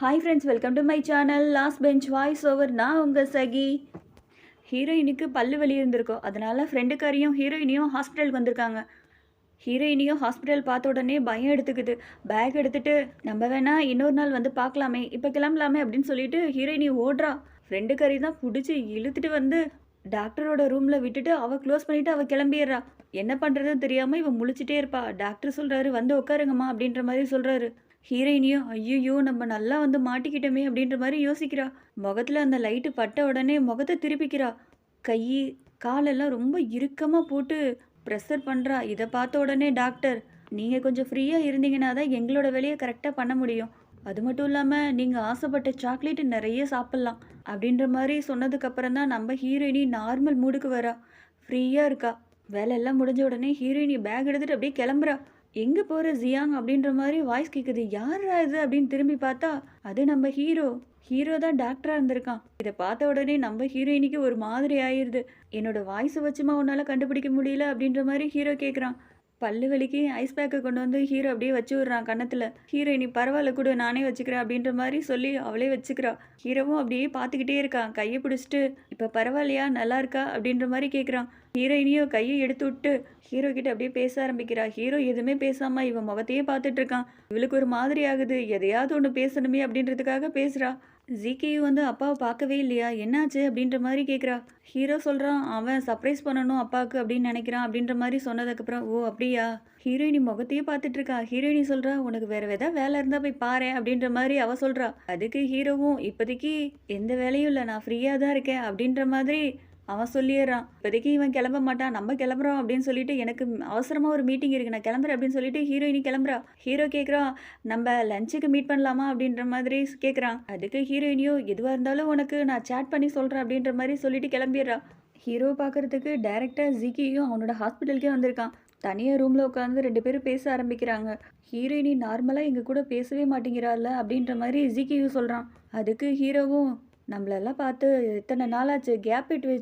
Hi friends welcome to my channel last bench voice over நான் உங்கள் சகி ஹீரோயினுக்கு பல்லு வலி இருந்திருக்கும் அதனால் ஃப்ரெண்டுக்காரையும் ஹீரோயினையும் ஹாஸ்பிட்டலுக்கு வந்திருக்காங்க. ஹீரோயினையும் ஹாஸ்பிட்டல் பார்த்த உடனே பயம் எடுத்துக்குது. பேக் எடுத்துகிட்டு நம்ம வேணால் இன்னொரு நாள் வந்து பார்க்கலாமே. இப்போ கிளம்பலாமே அப்படின்னு சொல்லிட்டு ஹீரோயினி ஓடுறா. ஃப்ரெண்டுக்காரி தான் பிடிச்சி இழுத்துட்டு வந்து டாக்டரோட ரூமில் விட்டுட்டு அவள் க்ளோஸ் பண்ணிவிட்டு அவள் கிளம்பிடுறா. என்ன பண்ணுறதுன்னு தெரியாமல் இவன் முழிச்சிட்டே இருப்பா. டாக்டர் சொல்கிறாரு வந்து உட்காருங்கம்மா அப்படின்ற மாதிரி சொல்கிறாரு ஹீரோயினியோ ஐயோ நம்ம நல்லா வந்து மாட்டிக்கிட்டோமே அப்படின்ற மாதிரி யோசிக்கிறா. முகத்தில் அந்த லைட்டு பட்ட உடனே முகத்தை திருப்பிக்கிறா. கை காலெல்லாம் ரொம்ப இறுக்கமாக போட்டு ப்ரெஷர் பண்ணுறா இதை பார்த்த உடனே டாக்டர் நீங்கள் கொஞ்சம் ஃப்ரீயாக இருந்தீங்கன்னா தான் எங்களோட வேலையை கரெக்டாக பண்ண முடியும். அது மட்டும் இல்லாமல் நீங்கள் ஆசைப்பட்ட சாக்லேட் நிறைய சாப்பிட்லாம். அப்படின்ற மாதிரி சொன்னதுக்கப்புறம் தான் நம்ம ஹீரோயினி நார்மல் மூடுக்கு வரா. ஃப்ரீயாக இருக்கா. வேலையெல்லாம் முடிஞ்ச உடனே ஹீரோயினி பேக் எடுத்துகிட்டு அப்படியே கிளம்புறா. எங்கே போகிற ஜியாங் அப்படின்ற மாதிரி வாய்ஸ் கேட்குது யாரா இது அப்படின்னு திரும்பி பார்த்தா அது நம்ம ஹீரோ ஹீரோ தான் டாக்டராக இருந்திருக்கான். இதை பார்த்த உடனே நம்ம ஹீரோயினிக்கு ஒரு மாதிரி ஆயிடுது என்னோட வாய்ஸை வச்சுமா உன்னால் கண்டுபிடிக்க முடியல அப்படின்ற மாதிரி ஹீரோ கேட்குறான் பல்லு வலிக்கு ஐஸ் பேக்கை கொண்டு வந்து ஹீரோ அப்படியே வச்சு விடுறான் கன்னத்தில். ஹீரோயினி பரவாயில்ல கூட நானே வச்சுக்கிறேன் அப்படின்ற மாதிரி சொல்லி அவளே வச்சுக்கிறா. ஹீரோவும் அப்படியே பார்த்துக்கிட்டே இருக்கான். கையை பிடிச்சிட்டு இப்போ பரவாயில்லையா? நல்லா இருக்கா? அப்படின்ற மாதிரி கேட்குறான் ஹீரோயினியோ கையை எடுத்து விட்டு ஹீரோ கிட்ட அப்படியே பேச ஆரம்பிக்கிறா. ஹீரோ எதுவுமே பேசாம இவன் முகத்தையே பார்த்துட்டு இருக்கான். இவளுக்கு ஒரு மாதிரி ஆகுது. எதையாவது ஒன்று பேசணுமே அப்படின்றதுக்காக பேசுகிறா ஜிகேயும் வந்து அப்பாவை பார்க்கவே இல்லையா? என்னாச்சு அப்படின்ற மாதிரி கேட்குறா ஹீரோ சொல்கிறான் அவன் சர்ப்ரைஸ் பண்ணணும் அப்பாவுக்கு அப்படின்னு நினைக்கிறான் அப்படின்ற மாதிரி சொன்னதுக்கப்புறம் ஓ அப்படியா? ஹீரோயினி முகத்தையே பார்த்துட்டு இருக்கா. ஹீரோயினி சொல்கிறா உனக்கு வேற ஏதாவது வேலை இருந்தால் போய் பாரு அப்படின்ற மாதிரி அவ சொல்கிறா அதுக்கு ஹீரோவும் இப்போதைக்கு எந்த வேலையும் இல்லை நான் ஃப்ரீயாக தான் இருக்கேன் அப்படின்ற மாதிரி அவன் சொல்லிடுறான். இப்போதைக்கு இவன் கிளம்ப மாட்டான். நம்ம கிளம்புறோம் அப்படின்னு சொல்லிட்டு எனக்கு அவசரமாக ஒரு மீட்டிங் இருக்கு. நான் கிளம்புறேன் அப்படின்னு சொல்லிட்டு ஹீரோயினி கிளம்புறா. ஹீரோ கேட்குறான் நம்ம லஞ்சுக்கு மீட் பண்ணலாமா? அப்படின்ற மாதிரி கேட்குறான் அதுக்கு ஹீரோயினியோ எதுவாக இருந்தாலும் உனக்கு நான் சேட் பண்ணி சொல்கிறேன் அப்படின்ற மாதிரி சொல்லிட்டு கிளம்பிடுறா. ஹீரோ பார்க்கறதுக்கு டேரக்டாக ஜிக்கியும் அவனோட ஹாஸ்பிட்டலுக்கே வந்திருக்கான். தனியாக ரூமில் உட்காந்து ரெண்டு பேரும் பேச ஆரம்பிக்கிறாங்க. ஹீரோயினி நார்மலாக எங்கள் கூட பேசவே மாட்டேங்கிறாள்ல அப்படின்ற மாதிரி ஜிக்கியும் சொல்கிறான் அதுக்கு ஹீரோவும் நம்மளெல்லாம் பார்த்து எத்தனை நாளாச்சு? கேப் விட்டு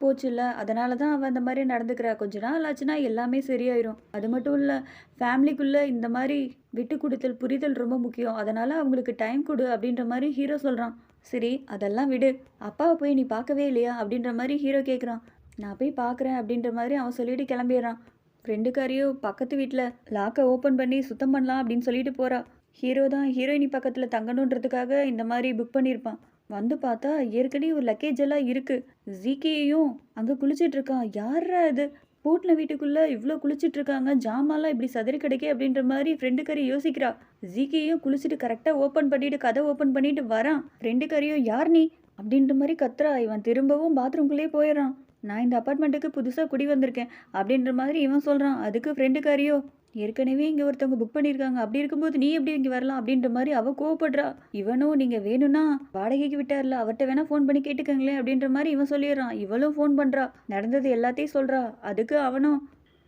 போச்சுல்ல? அதனால தான் அவள் அந்த மாதிரி நடந்துக்கிறா. கொஞ்ச நாள் ஆச்சுன்னா எல்லாமே சரியாயிரும். அது மட்டும் இல்லை ஃபேமிலிக்குள்ளே இந்த மாதிரி விட்டு கொடுத்தல் புரிதல் ரொம்ப முக்கியம். அதனால் அவங்களுக்கு டைம் கொடு அப்படின்ற மாதிரி ஹீரோ சொல்கிறான் சரி அதெல்லாம் விடு. அப்பாவை போய் நீ பார்க்கவே இல்லையா? அப்படின்ற மாதிரி ஹீரோ கேட்குறான் நான் போய் பார்க்குறேன் அப்படின்ற மாதிரி அவன் சொல்லிட்டு கிளம்பிடுறான். ஃப்ரெண்டுக்காரியோ பக்கத்து வீட்டில் லாக்கை ஓப்பன் பண்ணி சுத்தம் பண்ணலாம் அப்படின்னு சொல்லிட்டு போகிறா ஹீரோ தான் ஹீரோயினி பக்கத்தில் தங்கணுன்றதுக்காக இந்த மாதிரி புக் பண்ணியிருப்பான். வந்து பார்த்தா ஏற்கனவே ஒரு லக்கேஜ் எல்லாம் இருக்கு. ஜிகேயும் அங்கே குளிச்சிட்டு இருக்கான். யாரா இது? பூட்டின வீட்டுக்குள்ள இவ்வளோ குளிச்சிட்ருக்காங்க இருக்காங்க. ஜாமான்லாம் இப்படி சதுரி கிடைக்கே அப்படின்ற மாதிரி ஃப்ரெண்டு கறி யோசிக்கிறா. ஜிகேயும் குளிச்சுட்டு கரெக்டாக ஓப்பன் பண்ணிட்டு கதை ஓப்பன் பண்ணிட்டு வரான். ஃப்ரெண்டுக்காரியும் யார் நீ? அப்படின்ற மாதிரி கத்துறா. இவன் திரும்பவும் பாத்ரூம்குள்ளே போயிடுறான். நான் இந்த அப்பார்ட்மெண்ட்டுக்கு புதுசாக குடி வந்திருக்கேன். அப்படின்ற மாதிரி இவன் சொல்கிறான் அதுக்கு ஃப்ரெண்டுக்காரியோ ஏற்கனவே இங்கே ஒருத்தவங்க புக் பண்ணியிருக்காங்க. அப்படி இருக்கும்போது நீ எப்படி இங்கே வரலாம் அப்படின்ற மாதிரி அவள் கோவப்படுறா. இவனும் நீங்கள் வேணும்னா வாடகைக்கு விட்டார்ல அவர்கிட்ட வேணா ஃபோன் பண்ணி கேட்டுக்கங்களேன் அப்படின்ற மாதிரி இவன் சொல்லிடுறான். இவளும் ஃபோன் பண்ணுறா நடந்தது எல்லாத்தையும் சொல்கிறா அதுக்கு அவனும்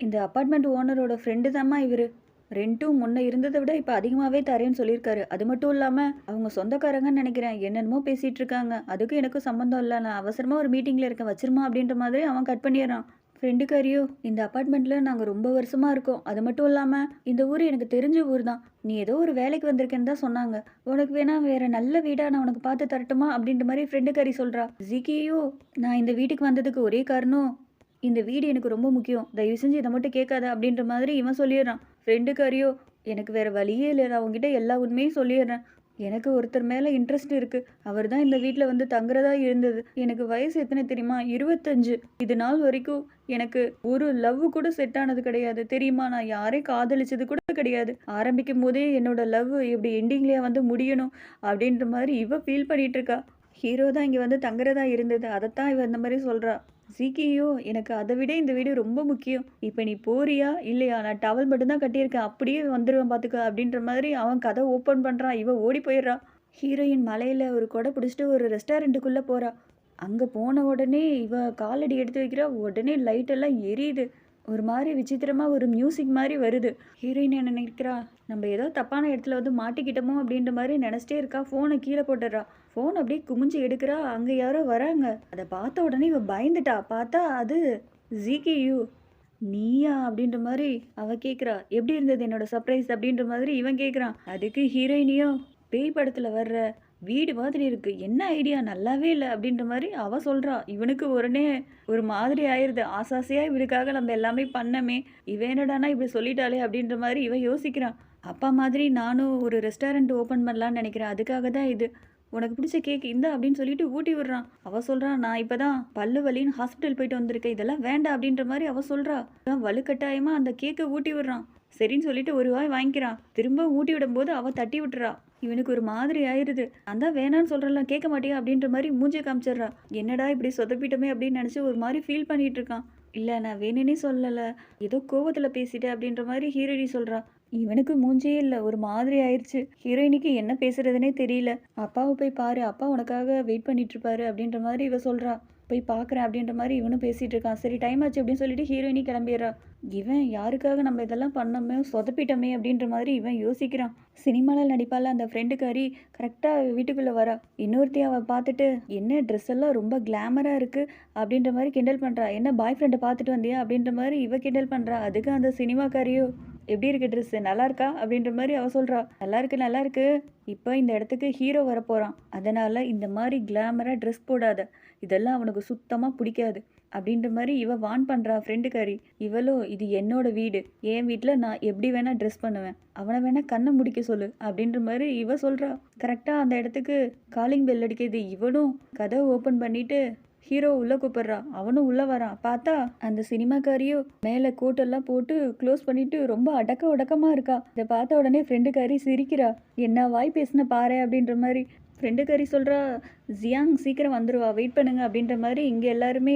இந்த அப்பார்ட்மெண்ட் ஓனரோட ஃப்ரெண்டு தாம்மா இவர். ரெண்ட்டும் முன்ன இருந்ததை விட இப்போ அதிகமாகவே தரேன்னு சொல்லியிருக்காரு. அது மட்டும் இல்லாமல் அவங்க சொந்தக்காரங்கன்னு நினைக்கிறேன். என்னென்னமோ பேசிகிட்டு இருக்காங்க. அதுக்கும் எனக்கும் சம்மந்தம் இல்லை. நான் அவசரமாக ஒரு மீட்டிங்கில் இருக்கேன். வச்சிருமா அப்படின்ற மாதிரி அவன் கட் பண்ணிடுறான். ஃப்ரெண்டுக்காரியோ இந்த அப்பார்ட்மெண்ட்டில் நாங்கள் ரொம்ப வருஷமாக இருக்கோம். அது மட்டும் இல்லாமல் இந்த ஊர் எனக்கு தெரிஞ்ச ஊர் தான் நீ ஏதோ ஒரு வேலைக்கு வந்திருக்கேன்னு தான் சொன்னாங்க. உனக்கு வேணா வேறு நல்ல வீடாக நான் உனக்கு பார்த்து தரட்டுமா? அப்படின்ற மாதிரி ஃப்ரெண்டுக்காரி சொல்கிறா ஜிகியோ நான் இந்த வீட்டுக்கு வந்ததுக்கு ஒரே காரணம் இந்த வீடு எனக்கு ரொம்ப முக்கியம். தயவு செஞ்சு இதை மட்டும் கேட்காத அப்படின்ற மாதிரி இவன் சொல்லிடுறான். ஃப்ரெண்டுக்காரியோ எனக்கு வேறு வழியே இல்லை நான் உங்ககிட்ட எல்லா உண்மையும் சொல்லிடுறேன். எனக்கு ஒருத்தர் மேலே இன்ட்ரெஸ்ட் இருக்கு. அவர் தான் இந்த வீட்டில் வந்து தங்குறதா இருந்தது. எனக்கு வயசு எத்தனை தெரியுமா? இருபத்தஞ்சு. இது நாள் வரைக்கும் எனக்கு ஒரு லவ் கூட செட் ஆனது கிடையாது. தெரியுமா? நான் யாரையும் காதலிச்சது கூட கிடையாது. ஆரம்பிக்கும் போதே என்னோட லவ் இப்படி எண்டிங்லேயே வந்து முடியணும் அப்படின்ற மாதிரி இவ ஃபீல் பண்ணிட்டு இருக்கா. ஹீரோ தான் இங்கே வந்து தங்குறதா இருந்தது. அதைத்தான் இவ இந்த மாதிரி சொல்கிறா ஜிகியோ எனக்கு அதை விட இந்த வீடு ரொம்ப முக்கியம். இப்போ நீ போறியா? இல்லையா? நான் டவல் மட்டும்தான் கட்டியிருக்கேன். அப்படியே வந்துடுவேன் பார்த்துக்க அப்படின்ற மாதிரி அவன் கதை ஓப்பன் பண்ணுறான் இவன் ஓடி போயிடுறா. ஹீரோயின் மலையில் ஒரு கொடை பிடிச்சிட்டு ஒரு ரெஸ்டாரண்ட்டுக்குள்ளே போகிறா அங்கே போன உடனே இவ காலடி எடுத்து வைக்கிறா. உடனே லைட்டெல்லாம் எரியுது. ஒரு மாதிரி விசித்திரமாக ஒரு மியூசிக் மாதிரி வருது. ஹீரோயின் என்ன நினைக்கிறா? நம்ம ஏதோ தப்பான இடத்துல வந்து மாட்டிக்கிட்டோமோ அப்படின்ற மாதிரி நினச்சிட்டே இருக்கா. ஃபோனை கீழே போட்டுடுறா. ஃபோன் அப்படியே குமிஞ்சு எடுக்கிறா. அங்கே யாரோ வராங்க. அதை பார்த்த உடனே இவ பயந்துட்டா. பார்த்தா அது ஜிகியூ. நீயா அப்படின்ற மாதிரி அவ கேட்குறா எப்படி இருந்தது என்னோட சர்ப்ரைஸ் அப்படின்ற மாதிரி இவன் கேட்குறான் அதுக்கு ஹீரோயினியோ பேய் படத்தில் வர்ற வீடு மாதிரி இருக்கு. என்ன ஐடியா நல்லாவே இல்லை அப்படின்ற மாதிரி அவ சொல்றா. இவனுக்கு உடனே ஒரு மாதிரி ஆயிருது. ஆசாசையா இவனுக்காக நம்ம எல்லாமே பண்ணமே. இவன் என்னடானா இப்படி சொல்லிட்டாளே அப்படின்ற மாதிரி இவன் யோசிக்கிறான். அப்பா மாதிரி நானும் ஒரு ரெஸ்டாரண்ட் ஓப்பன் பண்ணலான்னு நினைக்கிறேன். அதுக்காக தான் இது. உனக்கு பிடிச்ச கேக் இந்த அப்படின்னு சொல்லிட்டு ஊட்டி விடுறான். அவ சொல்றான் நான் இப்பதான் பல்லு வலின்னு ஹாஸ்பிட்டல் போயிட்டு வந்திருக்கேன். இதெல்லாம் வேண்டாம் அப்படின்ற மாதிரி அவ சொல்றா. வலுக்கட்டாயமாக வலுக்கட்டாயமா அந்த கேக்கை ஊட்டி விடுறான். சரின்னு சொல்லிட்டு ஒரு வாய் வாங்கிக்கிறான். திரும்ப ஊட்டி விடும்போது அவ தட்டி விட்டுறா. இவனுக்கு ஒரு மாதிரி ஆயிருது. நான் தான் வேணான்னு கேட்க மாட்டியா? அப்படின்ற மாதிரி மூஞ்சியை காமிச்சிடுறா. என்னடா இப்படி சொதப்பிட்டோமே? அப்படின்னு நினச்சி ஒரு மாதிரி ஃபீல் பண்ணிட்டு இருக்கான். இல்லை நான் வேணும்னே சொல்லலை. ஏதோ கோவத்தில் பேசிட்டேன் அப்படின்ற மாதிரி ஹீரோயினி சொல்கிறா இவனுக்கு மூஞ்சே இல்லை. ஒரு மாதிரி ஆயிடுச்சு ஹீரோயினிக்கு என்ன பேசுறதுனே தெரியல. அப்பாவை போய் பாரு. அப்பா உனக்காக வெயிட் பண்ணிட்டு இருப்பாரு அப்படின்ற மாதிரி இவ சொல்கிறா போய் பார்க்குறேன் அப்படின்ற மாதிரி இவனும் பேசிகிட்டு இருக்கான். சரி டைம் ஆச்சு அப்படின்னு சொல்லிட்டு ஹீரோயினி கிளம்பிடுறா. இவன் யாருக்காக நம்ம இதெல்லாம் பண்ணோமே? சொதப்பிட்டோமே அப்படின்ற மாதிரி இவன் யோசிக்கிறான். சினிமாவில் நடிப்பால அந்த ஃப்ரெண்டுக்காரி கரெக்டாக வீட்டுக்குள்ளே வரா. இன்னொருத்தி அவள் பார்த்துட்டு என்ன ட்ரெஸ் எல்லாம் ரொம்ப கிளாமராக இருக்குது அப்படின்ற மாதிரி கிண்டல் பண்ணுறா என்ன பாய் ஃப்ரெண்டை பார்த்துட்டு வந்தியா? அப்படின்ற மாதிரி இவ கிண்டல் பண்ணுறா அதுக்கு அந்த சினிமாக்காரியோ எப்படி இருக்கு ட்ரெஸ்ஸு நல்லா இருக்கா? அப்படின்ற மாதிரி அவ சொல்கிறா நல்லா இருக்கு நல்லா இருக்கு. இப்போ இந்த இடத்துக்கு ஹீரோ வரப்போகிறான் அதனால் இந்த மாதிரி கிளாமராக ட்ரெஸ் போடாத. இதெல்லாம் அவனுக்கு சுத்தமாக பிடிக்காது. அப்படின்ற மாதிரி இவ வான் பண்ணுறா ஃப்ரெண்டுக்காரி இவளோ இது என்னோட வீடு. என் வீட்டில் நான் எப்படி வேணால் ட்ரெஸ் பண்ணுவேன். அவனை வேணால் கண்ணை முடிக்க சொல்லு. அப்படின்ற மாதிரி இவ சொல்கிறா கரெக்டாக அந்த இடத்துக்கு காலிங் பெல் அடிக்கிறது இவனும் கதவை ஓப்பன் பண்ணிவிட்டு ஹீரோ உள்ளே கூப்பிடுறா. அவனும் உள்ளே வரான். பார்த்தா அந்த சினிமாக்காரியோ மேலே கோட்டெல்லாம் போட்டு க்ளோஸ் பண்ணிட்டு ரொம்ப அடக்க உடக்கமாக இருக்கா. இதை பார்த்த உடனே ஃப்ரெண்டுக்காரி சிரிக்கிறா. என்ன வாய் பேசின பாரு அப்படின்ற மாதிரி ஃப்ரெண்டு கறி சொல்கிறா ஜியாங் சீக்கிரம் வந்துடுவா வெயிட் பண்ணுங்க அப்படின்ற மாதிரி இங்கே எல்லாருமே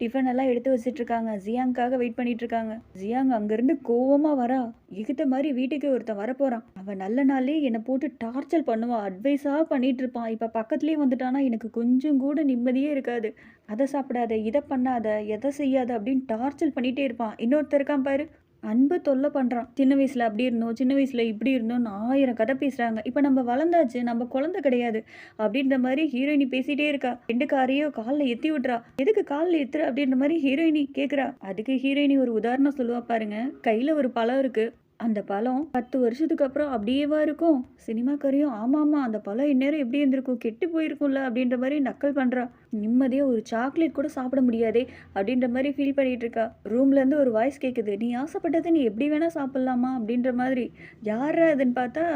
டிஃபன் எல்லாம் எடுத்து வச்சிட்ருக்காங்க. ஜியாங்காக வெயிட் பண்ணிட்டு இருக்காங்க ஜியாங் அங்கேருந்து கோவமாக வரா. இகுத்த மாதிரி வீட்டுக்கு ஒருத்தன் வரப்போகிறான் அவன் நல்ல நாளே என்னை போட்டு டார்ச்சர் பண்ணுவான் அட்வைஸாக பண்ணிகிட்ருப்பான் இருப்பான் இப்போ பக்கத்துலேயே வந்துட்டானா எனக்கு கொஞ்சம் கூட நிம்மதியே இருக்காது. அதை சாப்பிடாத இதை பண்ணாத எதை செய்யாத அப்படின்னு டார்ச்சர் பண்ணிகிட்டே இருப்பான். இன்னொருத்தர் இருக்கான் பாரு. அன்பு தொல்லை பண்ணுறான் சின்ன வயசில் அப்படி இருந்தோம் சின்ன வயசில் இப்படி இருந்தோம்னு ஆயிரம் கதை பேசுகிறாங்க இப்போ நம்ம வளர்ந்தாச்சு நம்ம குழந்தை கிடையாது அப்படின்ற மாதிரி ஹீரோயினி பேசிட்டே இருக்கா. ரெண்டு காரையோ காலில் எத்தி விட்றா. எதுக்கு காலில் எத்துற அப்படின்ற மாதிரி ஹீரோயினி கேட்குறா அதுக்கு ஹீரோயினி ஒரு உதாரணம் சொல்லுவா பாருங்க. கையில் ஒரு பழம் இருக்குது அந்த பழம் பத்து வருஷத்துக்கு அப்புறம் அப்படியேவா இருக்கும்? சினிமாக்காரியும் ஆமாம் ஆமாம் அந்த பழம் இந்நேரம் எப்படி இருந்திருக்கும்? கெட்டு போயிருக்கும்ல அப்படின்ற மாதிரி நக்கல் பண்ணுறா நிம்மதியாக ஒரு சாக்லேட் கூட சாப்பிட முடியாதே அப்படின்ற மாதிரி ஃபீல் பண்ணிகிட்டு இருக்கா. ரூம்லேருந்து ஒரு வாய்ஸ் கேட்குது நீ ஆசைப்பட்டதை நீ எப்படி வேணால் சாப்பிட்லாமா? அப்படின்ற மாதிரி. யாரா அதுன்னு பார்த்தா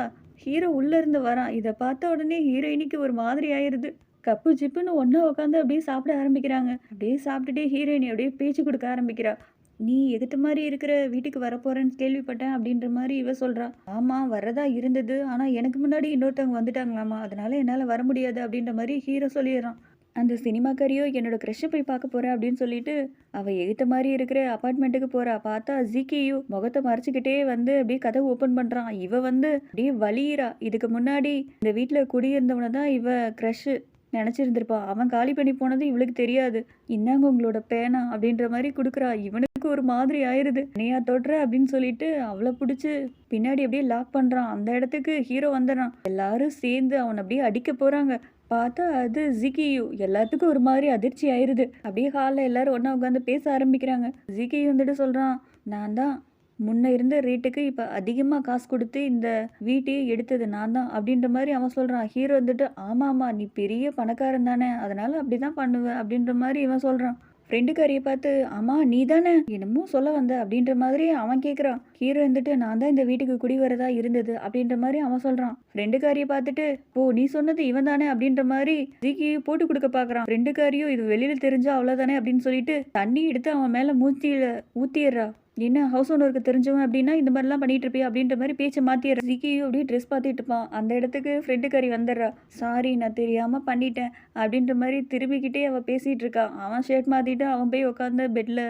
ஹீரோ உள்ளேருந்து வரான். இதை பார்த்த உடனே ஹீரோயினிக்கு ஒரு மாதிரி ஆயிடுது கப்பு ஜிப்புன்னு ஒன்றா உட்காந்து அப்படியே சாப்பிட ஆரம்பிக்கிறாங்க. அப்படியே சாப்பிட்டுட்டே ஹீரோயினி அப்படியே பேச்சு கொடுக்க ஆரம்பிக்கிறா. நீ எதுத்த மாதிரி இருக்கிற வீட்டுக்கு வரப்போறேன்னு கேள்விப்பட்டேன் அப்படின்ற மாதிரி இவ சொல்றா. ஆமா வரதா இருந்தது. ஆனா எனக்கு முன்னாடி இன்னொருத்தவங்க வந்துட்டாங்களாமா? அதனால என்னால வர முடியாது அப்படின்ற மாதிரி ஹீரோ சொல்லிடுறான். அந்த சினிமாக்காரியோ என்னோட க்ரஷ்ஷை போய் பார்க்க போறேன் அப்படின்னு சொல்லிட்டு அவ எகுத்த மாதிரி இருக்கிற அப்பார்ட்மெண்ட்டுக்கு போறா. பார்த்தா ஜிகியு முகத்தை மறைச்சிக்கிட்டே வந்து அப்படியே கதவு ஓப்பன் பண்றான். இவ வந்து அப்படியே வலியிறா இதுக்கு முன்னாடி இந்த வீட்டில் குடியிருந்தவனை தான் இவ க்ரஷ்ஷு நினச்சிருந்திருப்பா. அவன் காலி பண்ணி போனது இவளுக்கு தெரியாது. இன்னாங்க உங்களோட பேனா அப்படின்ற மாதிரி கொடுக்குறா. இவனுக்கு ஒரு மாதிரி ஆயிருது. நீயா தொடுற அப்படின்னு சொல்லிட்டு அவளை பிடிச்சி பின்னாடி அப்படியே லாக் பண்ணுறான் அந்த இடத்துக்கு ஹீரோ வந்துடுறான். எல்லாரும் சேர்ந்து அவனை அப்படியே அடிக்க போகிறாங்க பார்த்தா அது ஜிகியு. எல்லாத்துக்கும் ஒரு மாதிரி அதிர்ச்சி ஆயிருது. அப்படியே ஹாலில் எல்லாரும் ஒன்றா உட்காந்து பேச ஆரம்பிக்கிறாங்க. ஜிகியு வந்துட்டு சொல்கிறான் நான் தான் முன்ன இருந்த ரேட்டுக்கு இப்போ அதிகமாக காசு கொடுத்து இந்த வீட்டையே எடுத்தது நான் தான் அப்படின்ற மாதிரி அவன் சொல்கிறான் ஹீரோ வந்துட்டு ஆமாம் ஆமாம் நீ பெரிய பணக்காரன் தானே அதனால அப்படி தான் பண்ணுவேன் அப்படின்ற மாதிரி இவன் சொல்கிறான் ஃப்ரெண்டுக்காரியை பார்த்து அம்மா நீ தானே என்னமோ சொல்ல வந்த அப்படின்ற மாதிரி அவன் கேட்குறான் ஹீரோ வந்துட்டு நான் தான் இந்த வீட்டுக்கு குடி வரதா இருந்தது அப்படின்ற மாதிரி அவன் சொல்கிறான் ஃப்ரெண்டுக்காரியை பார்த்துட்டு ஓ நீ சொன்னது இவன் தானே அப்படின்ற மாதிரி ஜிக்கி போட்டு கொடுக்க பார்க்குறான் ஃப்ரெண்டுக்காரியும் இது வெளியில் தெரிஞ்சா அவ்வளோதானே அப்படின்னு சொல்லிட்டு தண்ணி எடுத்து அவன் மேலே மூத்தியில் ஊற்றிடுறா என்ன ஹவுஸ் ஓனருக்கு தெரிஞ்சவன் அப்படின்னா இந்த மாதிரிலாம் பண்ணிட்டு இருப்பியா? அப்படின்ற மாதிரி பேச்சை மாற்றிடுற ஜிக்கியும் அப்படியே ட்ரெஸ் பார்த்துட்டு இருப்பான். அந்த இடத்துக்கு ஃப்ரெண்டு கறி வந்துடுறா. சாரி நான் தெரியாமல் பண்ணிட்டேன். அப்படின்ற மாதிரி திரும்பிக்கிட்டே அவள் பேசிகிட்டு இருக்கா. அவன் ஷர்ட் மாற்றிட்டு அவன் போய் உட்காந்து பெட்டில்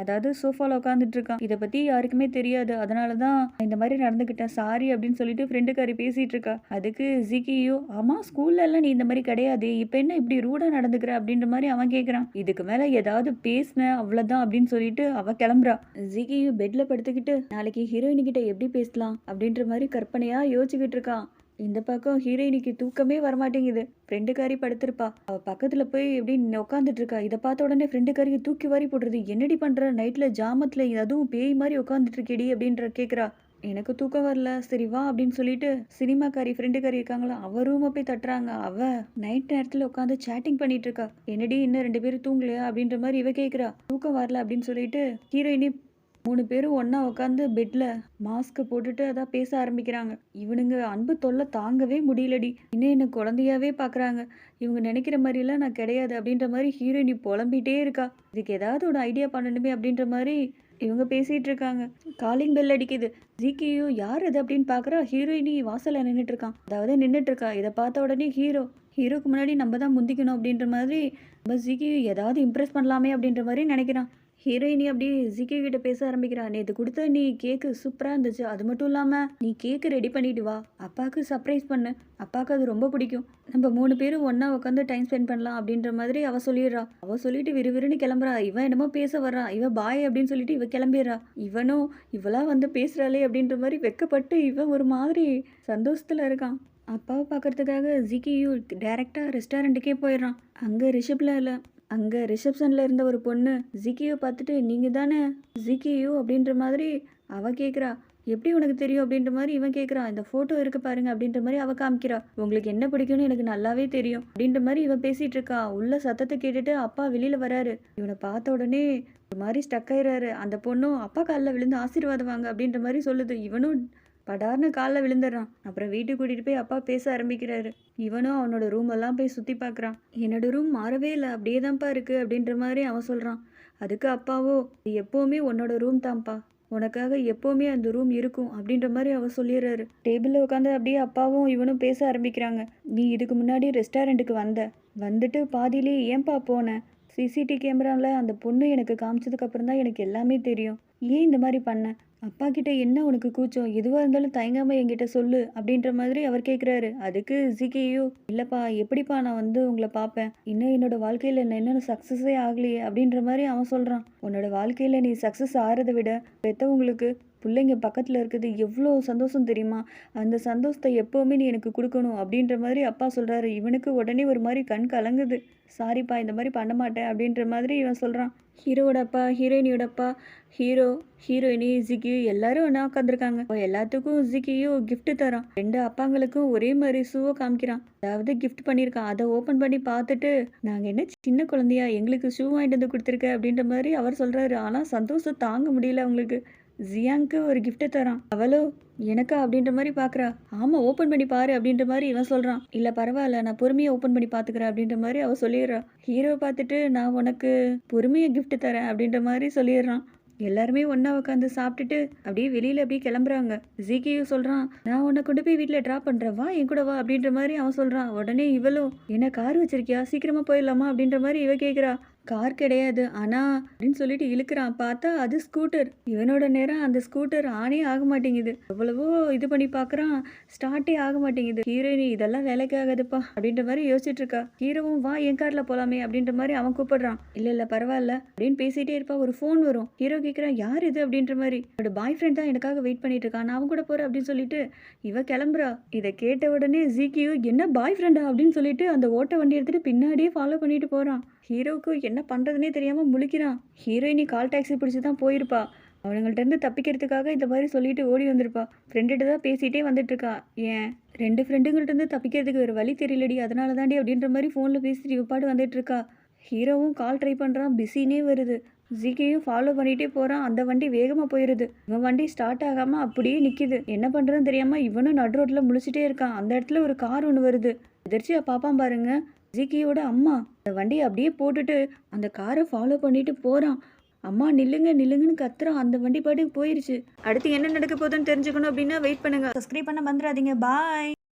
அதாவது சோஃபாவில் உட்காந்துட்டு இருக்கான் இதை பற்றி யாருக்குமே தெரியாது. அதனால தான் இந்த மாதிரி நடந்துக்கிட்டேன் சாரி அப்படின்னு சொல்லிட்டு ஃப்ரெண்டுக்காரி பேசிகிட்டு இருக்கா அதுக்கு ஜிக்கியோ ஆமாம் ஸ்கூல்ல எல்லாம் நீ இந்த மாதிரி கிடையாது. இப்போ என்ன இப்படி ரூடாக நடந்துக்கிற? அப்படின்ற மாதிரி அவன் கேட்குறான் இதுக்கு மேலே ஏதாவது பேசினேன் அவ்வளோதான் அப்படின்னு சொல்லிட்டு அவ கிளம்புறா. ஜிகியோ பெட்டில் படுத்துக்கிட்டு நாளைக்கு ஹீரோயின்கிட்ட எப்படி பேசலாம்? அப்படின்ற மாதிரி கற்பனையாக யோசிச்சுக்கிட்டு இருக்கான் இந்த பக்கம் ஹீரோயினிக்கு தூக்கமே வரமாட்டேங்குது. ஃப்ரெண்டுக்காரி படுத்திருப்பா. அவ பக்கத்துல போய் எப்படி உட்காந்துட்டு இருக்கா இதை பார்த்த உடனே ஃப்ரெண்டுக்காரிக்கு தூக்கி வாரி போடுறது. என்னடி பண்ற? நைட்ல ஜாமத்துல அதுவும் பேய் மாதிரி உட்காந்துட்டு இருக்கேடி அப்படின்ற கேக்குறா. எனக்கு தூக்கம் வரல. சரி வா அப்படின்னு சொல்லிட்டு சினிமாக்காரி ஃப்ரெண்டுக்காரி இருக்காங்களா? அவ ரூமை போய் தட்டுறாங்க. அவ நைட் நேரத்தில் உட்காந்து சேட்டிங் பண்ணிட்டு இருக்கா என்னடி இன்னும் ரெண்டு பேரும் தூங்கலையா அப்படின்ற மாதிரி இவ கேட்குறா தூக்கம் வரல அப்படின்னு சொல்லிட்டு ஹீரோயினி மூணு பேரும் ஒன்றா உட்காந்து பெட்டில் மாஸ்க்கை போட்டுட்டு அதான் பேச ஆரம்பிக்கிறாங்க. இவனுங்க அன்பு தொல்லை தாங்கவே முடியலடி. இன்னும் என்னை குழந்தையாவே பார்க்குறாங்க இவங்க நினைக்கிற மாதிரிலாம் நான் கிடையாது அப்படின்ற மாதிரி ஹீரோயினி புலம்பிகிட்டே இருக்கா. இதுக்கு ஏதாவது ஒரு ஐடியா பண்ணணுமே அப்படின்ற மாதிரி இவங்க பேசிகிட்டு இருக்காங்க. காலிங் பெல் அடிக்குது. ஜிகியோ யார் இது அப்படின்னு பார்க்குறா ஹீரோயினி வாசலில் நின்றுட்டு இருக்கான். அதாவது நின்றுட்டு இருக்கா. இதை பார்த்த உடனே ஹீரோ ஹீரோக்கு முன்னாடி நம்ம தான் முந்திக்கணும் அப்படின்ற மாதிரி நம்ம ஜிகியோ ஏதாவது இம்ப்ரெஸ் பண்ணலாமே அப்படின்ற மாதிரி நினைக்கிறான். ஹீரோயினி அப்படியே ஜிகே கிட்ட பேச ஆரம்பிக்கிறா. நேற்று கொடுத்த நீ கேக்கு சூப்பராக இருந்துச்சு. அது மட்டும் இல்லாமல் நீ கேக்கு ரெடி பண்ணிட்டு வா. அப்பாவுக்கு சர்ப்ரைஸ் பண்ணு. அப்பாவுக்கு அது ரொம்ப பிடிக்கும். நம்ம மூணு பேரும் ஒன்றா உட்காந்து டைம் ஸ்பெண்ட் பண்ணலாம். அப்படின்ற மாதிரி அவ சொல்லிடுறா. அவ சொல்லிட்டு விறுவிறுன்னு கிளம்புறா. இவன் என்னமோ பேச வர்றான் இவ பாய் அப்படின்னு சொல்லிட்டு இவ கிளம்பிடுறா. இவனும் இவளாக வந்து பேசுறாளே அப்படின்ற மாதிரி வெக்கப்பட்டு இவன் ஒரு மாதிரி சந்தோஷத்தில் இருக்கான். அப்பாவை பார்க்கறதுக்காக ஜிகியூ டேரெக்டாக ரெஸ்டாரண்ட்டுக்கே போயிடுறான். அங்கே ரிஷப்ல இல்லை. அங்கே ரிசப்ஷனில் இருந்த ஒரு பொண்ணு ஜிகியோ பார்த்துட்டு நீங்கள் தானே ஜிகியோ? அப்படின்ற மாதிரி அவள் கேட்குறா எப்படி உனக்கு தெரியும்? அப்படின்ற மாதிரி இவன் கேட்குறான் இந்த ஃபோட்டோ இருக்கு பாருங்க அப்படின்ற மாதிரி அவள் காமிக்கிறா. உங்களுக்கு என்ன பிடிக்கும்னு எனக்கு நல்லாவே தெரியும் அப்படின்ற மாதிரி இவன் பேசிட்டு இருக்கா. உள்ள சத்தத்தை கேட்டுட்டு அப்பா வெளியில வராரு. இவனை பார்த்த உடனே ஒரு மாதிரி ஸ்டக் ஆயிடுறாரு அந்த பொண்ணும் அப்பா காலில் விழுந்து ஆசீர்வாதம் வாங்க அப்படின்ற மாதிரி சொல்லுது. இவனும் படார்னு காலில் விழுந்துடுறான். அப்புறம் வீட்டுக்கு கூட்டிகிட்டு போய் அப்பா பேச ஆரம்பிக்கிறாரு. இவனும் அவனோட ரூமெல்லாம் போய் சுற்றி பார்க்குறான். என்னோட ரூம் மாறவே இல்லை அப்படியே தான்ப்பா இருக்குது அப்படின்ற மாதிரி அவன் சொல்கிறான் அதுக்கு அப்பாவோ இது எப்போவுமே உன்னோட ரூம் தான்ப்பா. உனக்காக எப்போவுமே அந்த ரூம் இருக்கும் அப்படின்ற மாதிரி அவர் சொல்லிடுறாரு. டேபிளில் உட்காந்து அப்படியே அப்பாவும் இவனும் பேச ஆரம்பிக்கிறாங்க. நீ இதுக்கு முன்னாடி ரெஸ்டாரண்ட்டுக்கு வந்த. வந்துட்டு பாதியிலே ஏன்பா போன? சிசிடி கேமராவில் அந்த பொண்ணு எனக்கு காமிச்சதுக்கப்புறம் தான் எனக்கு எல்லாமே தெரியும். ஏன் இந்த மாதிரி பண்ண? அப்பா கிட்ட என்ன உனக்கு கூச்சம்? எதுவாக இருந்தாலும் தயங்காம என்கிட்ட சொல்லு அப்படின்ற மாதிரி அவர் கேட்குறாரு அதுக்கு ஜிகேயோ இல்லைப்பா எப்படிப்பா நான் வந்து உங்களை பார்ப்பேன் இன்னும் என்னோட வாழ்க்கையில் என்ன இன்னும் சக்ஸஸே ஆகலையே அப்படின்ற மாதிரி அவன் சொல்கிறான் உன்னோட வாழ்க்கையில் நீ சக்ஸஸ் ஆகிறத விட பெற்றவங்களுக்கு பிள்ளைங்க பக்கத்தில் இருக்குது எவ்வளோ சந்தோஷம் தெரியுமா? அந்த சந்தோஷத்தை எப்போவுமே நீ எனக்கு கொடுக்கணும் அப்படின்ற மாதிரி அப்பா சொல்கிறாரு இவனுக்கு உடனே ஒரு மாதிரி கண் கலங்குது. சாரிப்பா இந்த மாதிரி பண்ண மாட்டேன் அப்படின்ற மாதிரி இவன் சொல்கிறான் ஹீரோட அப்பா ஹீரோயினியோட அப்பா ஹீரோ ஹீரோயினி ஜிக்கி எல்லாரும் ஒன்றா உட்காந்துருக்காங்க இப்போ எல்லாத்துக்கும் ஜிக்கியும் கிஃப்ட்டு தரான். ரெண்டு அப்பாங்களுக்கும் ஒரே மாதிரி ஷூவை காமிக்கிறான். அதாவது கிஃப்ட் பண்ணியிருக்கான். அதை ஓப்பன் பண்ணி பார்த்துட்டு நாங்கள் என்ன சின்ன குழந்தையா எங்களுக்கு ஷூ வாங்கிட்டு வந்து கொடுத்துருக்க? அப்படின்ற மாதிரி அவர் சொல்கிறாரு ஆனால் சந்தோஷம் தாங்க முடியல அவங்களுக்கு. ஜியாங்க்கு ஒரு கிஃப்ட்டு தரான். அவளோ எனக்கா? அப்படின்ற மாதிரி பார்க்குறா ஆமாம் ஓப்பன் பண்ணி பாரு அப்படின்ற மாதிரி இவன் சொல்கிறான் இல்லை பரவாயில்ல நான் பொறுமையாக ஓப்பன் பண்ணி பார்த்துக்கிறேன் அப்படின்ற மாதிரி அவள் சொல்லிடுறா. ஹீரோ பார்த்துட்டு நான் உனக்கு பொறுமையாக கிஃப்ட்டு தரேன் அப்படின்ற மாதிரி சொல்லிடுறான். எல்லாருமே ஒன்றா உட்காந்து சாப்பிட்டுட்டு அப்படியே வெளியில் அப்படியே கிளம்புறாங்க. ஜிகேயும் சொல்கிறான் நான் உன்னை கொண்டு போய் வீட்டில் ட்ராப் பண்ணுறேன் வா என் கூட வா அப்படின்ற மாதிரி அவன் சொல்கிறான் உடனே இவளும் என்ன கார் வச்சிருக்கியா? சீக்கிரமாக போயிடலாமா? அப்படின்ற மாதிரி இவ கேட்குறா கார் கிடையாது. ஆனா அப்படின்னு சொல்லிட்டு இழுக்கிறான். பார்த்தா அது ஸ்கூட்டர். இவனோட நேரம் அந்த ஸ்கூட்டர் ஆனே ஆக மாட்டேங்குது. எவ்வளவோ இது பண்ணி பார்க்குறான். ஸ்டார்ட்டே ஆக மாட்டேங்குது. ஹீரோயினி இதெல்லாம் வேலைக்கு ஆகாதுப்பா அப்படின்ற மாதிரி யோசிச்சுட்டு இருக்கா. ஹீரோவும் வா என் கார்ல போலாமே அப்படின்ற மாதிரி அவன் கூப்பிடுறான். இல்ல இல்ல பரவாயில்ல அப்படின்னு பேசிட்டே இருப்பா. ஒரு ஃபோன் வரும். ஹீரோ கேட்குறான் யார் இது? அப்படின்ற மாதிரி. என்னோட பாய் ஃப்ரெண்ட் தான் எனக்காக வெயிட் பண்ணிட்டு இருக்கான். நான் அவன் கூட போறேன் அப்படின்னு சொல்லிட்டு இவ கிளம்புறா. இதை கேட்ட உடனே ஜிகியூ என்ன பாய் ஃப்ரெண்டா அப்படின்னு சொல்லிட்டு அந்த ஓட்ட வண்டி எடுத்துட்டு பின்னாடியே ஃபாலோ பண்ணிட்டு போறான். ஹீரோவுக்கு என்ன பண்ணுறதுனே தெரியாமல் முழிக்கிறான். ஹீரோயினி கால் டாக்ஸி பிடிச்சி தான் போயிருப்பா. அவனுங்கள்ட்டேருந்து தப்பிக்கிறதுக்காக இந்த மாதிரி சொல்லிட்டு ஓடி வந்திருப்பா. ஃப்ரெண்டுகிட்ட தான் பேசிகிட்டே வந்துட்டுருக்கா. ஏன்? ரெண்டு ஃப்ரெண்டுங்கள்ட்ட இருந்து தப்பிக்கிறதுக்கு ஒரு வழி தெரியலடி. அதனால தாண்டி அப்படின்ற மாதிரி ஃபோனில் பேசிட்டு இவ வந்துட்டுருக்கா. ஹீரோவும் கால் ட்ரை பண்ணுறான் பிஸினே வருது. ஜிகேயும் ஃபாலோ பண்ணிகிட்டே போகிறான் அந்த வண்டி வேகமாக போயிடுது இவன் வண்டி ஸ்டார்ட் ஆகாமல் அப்படியே நிற்கிது என்ன பண்ணுறதுன்னு தெரியாமல் இவனும் நடு ரோட்டில் முழிச்சிட்டே இருக்கான். அந்த இடத்துல ஒரு கார் ஒன்று வருது. எதிர்ச்சியாக பார்ப்பான் பாருங்கள் ஜிகியோட அம்மா அந்த வண்டியை அப்படியே போட்டுட்டு அந்த காரை ஃபாலோ பண்ணிட்டு போகிறான் அம்மா நில்லுங்க நில்லுங்கன்னு கத்துறான். அந்த வண்டி பாட்டுக்கு போயிருச்சு. அடுத்து என்ன நடக்க போகுதுன்னு தெரிஞ்சுக்கணும் அப்படின்னா வெயிட் பண்ணுங்க. சப்ஸ்கிரைப் பண்ண வந்துடாதீங்க பாய்